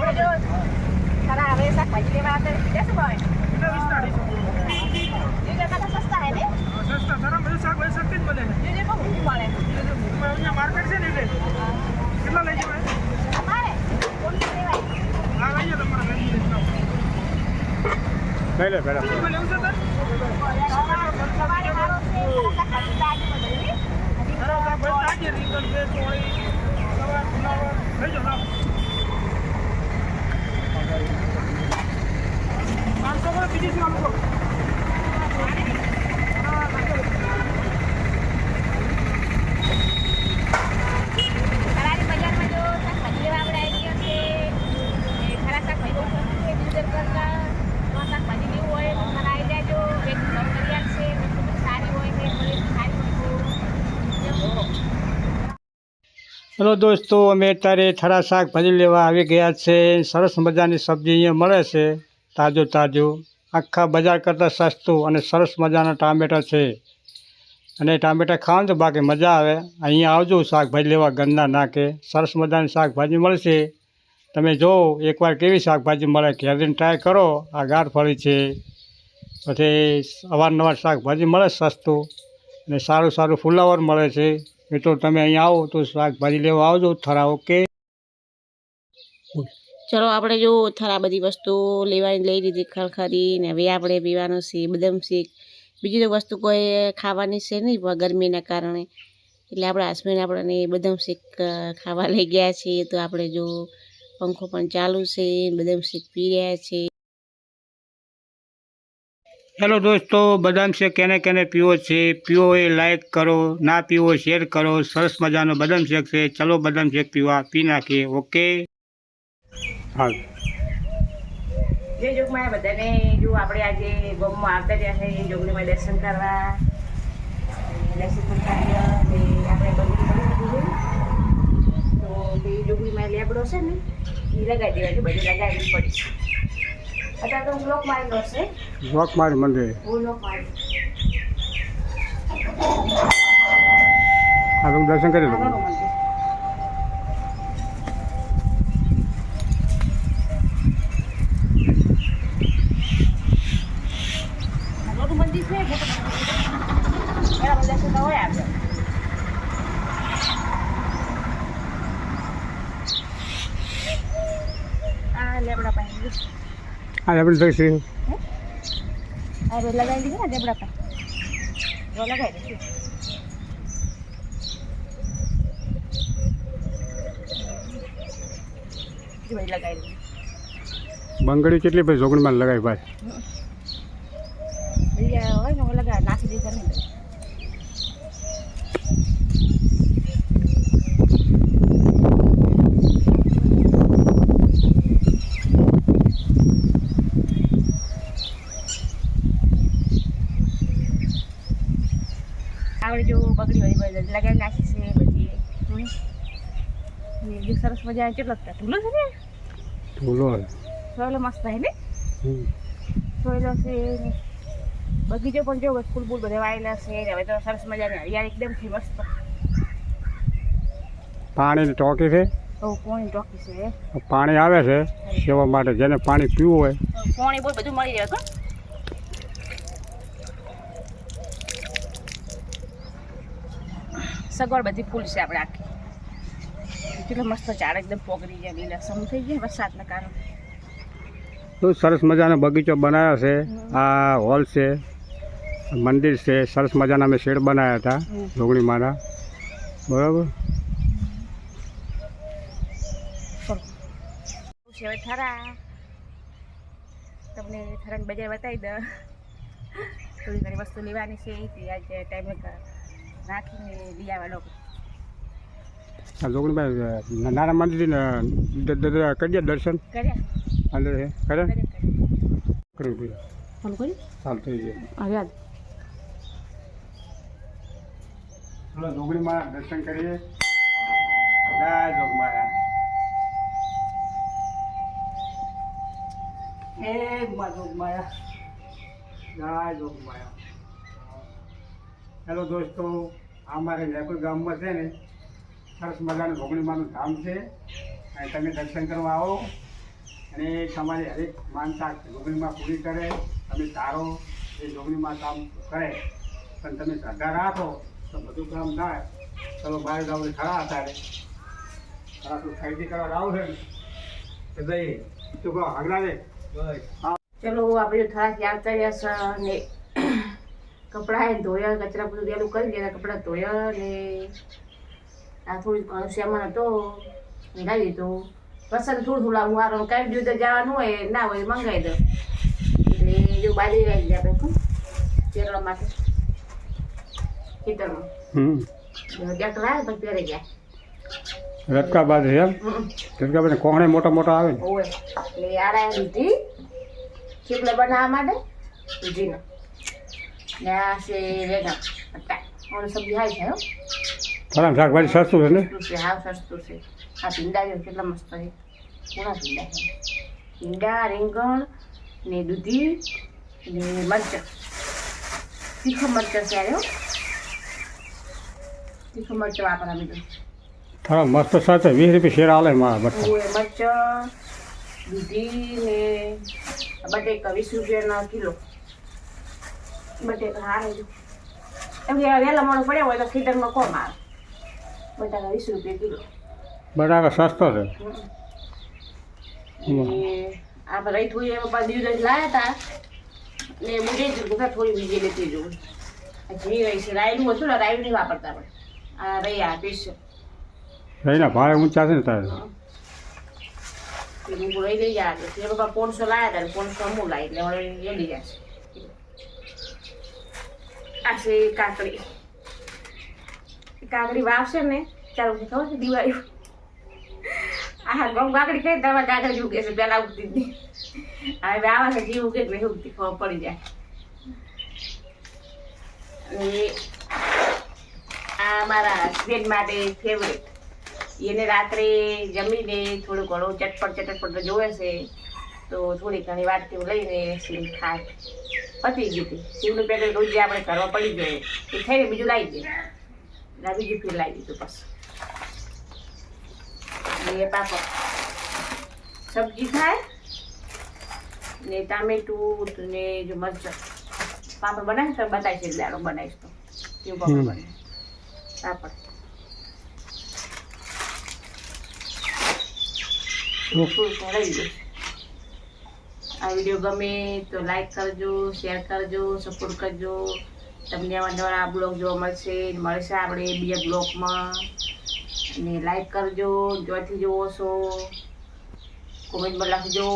આપણે જો ખરા હવે શાકભાજી લેવા આવતા હોય, શું ભાવે? કેટલા વીસના અઢીસો બોલો. બીજા કરતાં સસ્તા હે ને? સસ્તા સારા બધું શાકભાજી સસ્તી જ મળે છે બીજે બહુ ઊંચું મળે. અહીંયા માર્કેટ છે ને એટલે કેટલા લઈ જવાય અમારે કોણથી લેવાય? હા લઈ જાઓ તમારે લઈ લઈ લે બીજું લેવું છે સવારે મારો છે, શાકભાજી તાજી રીંગણ છે સવાર ફુલાવર લઈ જાઓ લાવો પાંચસો માં બીજી શું આપો ખરાની બજારમાં જો શાકભાજી લેવા આપણે આવી ગયા છે એ ખરા શાકભાજી બહુ સસ્તું છે બીજું કરતાં તો શાકભાજી લેવું હોય તો ખરા આવી જાજો એક નોકરિયાત છે વસ્તુ સારી હોય છે ક્વોલિટી સારી હોય તો હેલો દોસ્તો, અમે અત્યારે થરા શાકભાજી લેવા આવી ગયા છે. સરસ મજાની સબ્જી અહીંયા મળે છે, તાજો તાજું. આખા બજાર કરતાં સસ્તું અને સરસ મજાના ટામેટાં છે. અને ટામેટાં ખાવાનું તો બાકી મજા આવે. અહીંયા આવજો શાકભાજી લેવા ગંદા નાકે. સરસ મજાની શાકભાજી મળશે તમે જો, એકવાર કેવી શાકભાજી મળે ઘેરીને ટ્રાય કરો. આ ગારફળી છે. પછી અવારનવાર શાકભાજી મળે સસ્તું અને સારું સારું ફુલાવર મળે છે. મિત્રો, તમે અહીંયા આવો તો શાકભાજી લેવા આવજો. થરા ઓકે? ચલો, આપણે જો થરા બધી વસ્તુ લેવાની લઈ લીધી, ખરખરી ને હવે આપણે પીવાનું છે, બદામ શેક બીજી તો વસ્તુ કોઈ ખાવાની છે નહીં ગરમીના કારણે. એટલે આપણા હસબન્ડ આપણને બદામ શેક ખાવા લઈ ગયા છે. તો આપણે જો પંખો પણ ચાલુ છે, બદામ શેક પી રહ્યા છે. હેલો દોસ્તો બદામ શેક કેને કેને પીવો છે? પીવો એ લાઈક કરો ના પીવો શેર કરો. સરસ મજાનો બદામ શેક છે. ચલો બદામ શેક પીવા પી નાખીએ ઓકે? હા જે જોગમાં બધાને જો આપણે આજે ગોમમાં આવતા રહ્યા છે એ જોગણીમાં દર્શન કરવા. દર્શન પણ કરીએ અને આપણે બંગડી કરી દીધી તો તે જોગણીમાં લેબડો છે ને એ લગાવી દેવા છે બધી લગાવી પડી. અત્યારે તો બ્લોક મારેલો છે. લોકમાર મંદિર. હું હા તમે દર્શન કરી લો. મંદિર. છે દર્શન તો હોય આપણે આ લેબડા પાસે હા આપણે દર્શન આ રોજ લગાવી દીધું ને લેબડા પાસે જો લગાવી દીધું ભાઈ બંગડી કેટલી પછી જોગણીમાં લગાવી ભાઈ? હોય ને લગાવે નાખી દીધા નહીં. જો બગડી હોય લગાવી નાખી છે બધી જે સરસ મજા કેટલો ઢૂલો છે ને? ઢૂલો સોયલો મસ્ત હે ને? સોયલો છે બગીચો પણ જો ફૂલ ફૂલ બધા વાયેલા છે. હવે તો સરસ મજાની હરિયાળી એકદમથી મસ્ત. પાણીની ટોકી છે? કોણી ચોકી છે. પાણી આવે છે સેવા માટે. જેને પાણી પીવું હોય. પાણી બહુ બધું મળી જાય સગવડ બધી ફૂલ છે આપણે આખી. કેટલો મસ્ત ઝાડ એકદમ પોગરી જાય લીલાસમ થઈ જાય વરસાદના કારણે. બહુ સરસ મજાનો બગીચો બનાવ્યો છે. આ હોલ છે મંદિર છે સરસ મજાના અમે શેડ બનાવ્યા હતા હમ. જોગણીમાંના બરાબર? હવે થરા. તમને થરાની બજાર બતાવી દઉં. થોડી ઘણી વસ્તુ લેવાની છે તે આજે ટાઈમે રાખીને લઈ આવ્યા લોકો નાના મંદિર કરી દે દર્શન. કર્યા. અંદર છે કરે? ફોન ચાલ થઈ આવ્યા દર્શન કરીએ. જય જોગમાયા એ જોગમાયા જય જોગમાયા હેલો દોસ્તો આ મારે જયપુર ગામમાં છે ને સરસ મજાનું ભોગણીમાનું ધામ છે. અને તમે દર્શન કરવા આવો. અને તમારી હરેક માનતા ભોગણીમાં પૂરી કરે તમે તારો એ ભોગણીમાં કામ કરે પણ તમે શ્રદ્ધા રાખો તો બધું કામ થાય. ચલો બહાર ગામડે ખરા હતા રે. ખરા તું ખરીદી કરવા આવું છે ને? ભાઈ તું કહો હગડા રે ચલો આપણે ખાસ યાદ કર્યા છે ને કપડાં એ ધોયા કચરા બધું વેલું કરી ગયા કપડાં ધોયા ને આ થોડી ઘણું સામાન હતો એ લાવી દીધો પસંદ થોડું થોડું આવું હારું કાંઈ બીજું તો જવાનું હોય ના હોય મંગાવી દો એટલે જો બાજરી લાવી દીધી આપણે શું ચેરવા માટે ખેતરમાં હમ ડેક લાવે પછી પહેરી ગયા રટકા બાદ છે એમ હમ. રટકા બાદ કોંગણે મોટા મોટા આવે ને ઓય એટલે આડા લીધી થેપલા બનાવવા માટે દૂધીનો થોડા શાકભાજી સસ્તું છે ને? હાવ સસ્તું છે. આ ભીંડા જો કેટલા મસ્ત છે. ઘણા ભીંડા છે? ભીંડા રીંગણ ને દૂધી ને મરચ. તીખો મરચાં છે આવ્યો તીખો મરચાં વાપરા બીજું થોડા મસ્ત સાથે વીસ રૂપિયા શેર આલે મારા બટા ઓય મરચાં દૂધી ને બટેકા વીસ રૂપિયાના કિલો. બટેકા હારે જો. એમ કે વહેલા મોડો પડ્યો હોય તો ખેતરમાં કોમ આવે. બટાકા વીસ રૂપિયા કિલો. બટાકા સસ્તો છે. આપણે રહી થોડી એમાં પાછા દિવસ લાવ્યા હતા ને મુજે જ બધા થોડી બીજી લેતી જોઉં. જી રહી છે. રાયનું હતું ને રાયનું નહીં વાપરતા આપણે આ રહી આ પીસ એના ભાવે ઊંચા છે ને તારે. હું રહી લઈ જાય એ બાપા પોણસો લાવ્યા હતા પોણસો હું લાવી એટલે એ લઈ જશે આ છે કાકડી. કાકડી વાવશે ને ચાલો ખબર છે, દિવાળી આ ગમ કાકડી કઈ તમારે કાકડી ઉગે છે, પેલા ઉગતી હતી હવે આવા છે જીવ ઉગે એટલે ઉગતી, ખબર પડી જાય. અને આ મારા હસબેન્ડ માટે ફેવરેટ એને રાત્રે જમીને થોડું ઘણું ચટપટ ચટપટ જોવે છે, તો થોડી ઘણી વાટકીઓ લઈને સીન ખાય. પતી ગયું હતું. શિવનું પેકેટ રોજ આપણે કરવા પડી જોઈએ એ થઈને બીજું લાવી દે. ના બીજું ફીર લાવી દીધું પછી ને પાપડ. સબ્જી થાય ને ટામેટું ને જો મરચાં. પાપડ બનાવીશ તો બતાવીશ એટલે દાડો બનાવીશ તો. કેવું પાપડ. બને. પાપડ. ફૂલ લઈ દઈશ આ વીડિયો ગમે તો લાઈક કરજો શેર કરજો સપોર્ટ કરજો. તમને આવા આ બ્લોગ જોવા મળશે. મળશે આપણે બીજા બ્લોગમાં અને લાઈક કરજો જોથી જોવો છો. કોમેન્ટમાં લખજો.